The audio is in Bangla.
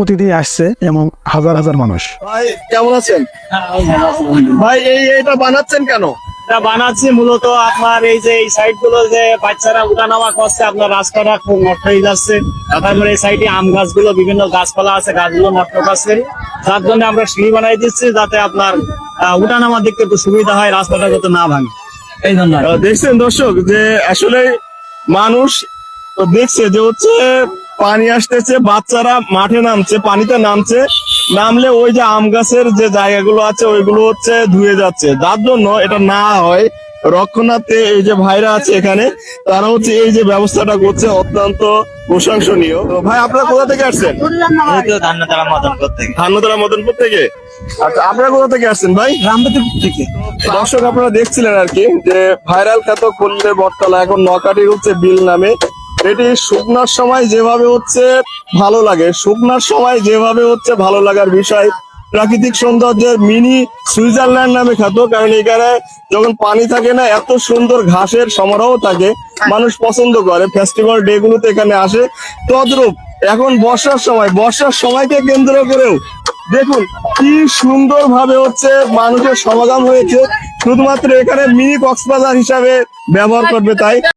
প্রতিদিন আসছে এবং হাজার হাজার মানুষ। ভাই কেমন আছেন? ভাই এই এটা বানাচ্ছেন কেন? এটা বানাচ্ছি মূলত আপনার এই যে এই সাইডগুলো যে বাচ্চারা উঠানামা করছে আপনার রাস্তাটা খুব নষ্ট হয়ে যাচ্ছে। তারপরে এই সাইডে আম গাছগুলো বিভিন্ন গাছপালা আছে গাছগুলো নষ্ট করছে। তার জন্য আমরা সিঁড়ি বানাই দিচ্ছি যাতে আপনার আহ, উঠানামা দেখতে একটু সুবিধা হয় রাস্তাটা যাতে না ভাঙে। এই জন্য দেখছেন দর্শক যে আসলে মানুষ তো দেখছে যে হচ্ছে পানি আসতেছে বাচ্চারা মাঠে নামছে পানিতে নামছে। নামলে ওই যে আম গাছের যে জায়গাগুলো আছে ওইগুলো হচ্ছে ধুয়ে যাচ্ছে। যার জন্য এটা না হয় রক্ষণার্থে এই যে ভাইরা আছে এখানে তারা হচ্ছে এই যে ব্যবস্থাটা করছে অত্যন্ত প্রশংসনীয়। ভাই আপনারা কোথা থেকে আসছেন? ধান্যতলা মদনপুর থেকে। আচ্ছা আপনারা কোথা থেকে আসছেন ভাই? রামদেব থেকে। দর্শক আপনারা দেখছিলেন আর কি যে ভাইরাল খ্যাত করলে বটতলা এখন নকাটি হচ্ছে বিল নামে। এটি শুকনার সময় যেভাবে হচ্ছে ভালো লাগে। শুকনার সময় যেভাবে হচ্ছে ভালো লাগার বিষয়। প্রাকৃতিক সৌন্দর্যের মিনি সুইজারল্যান্ড নামে খ্যাত, কারণ এখানে যখন পানি থাকে না, এত সুন্দর ঘাসের সমারোহ থাকে, মানুষ পছন্দ করে। ফেস্টিভ্যাল ডে গুলোতে এখানে আসে। তদ্রূপ, এখন বর্ষার সময়। বর্ষার সময়কে কেন্দ্র করেও দেখুন কি সুন্দর ভাবে হচ্ছে মানুষের সমাগম হয়েছে। শুধুমাত্র এখানে মিনি কক্সবাজার হিসাবে ব্যবহার করবে তাই।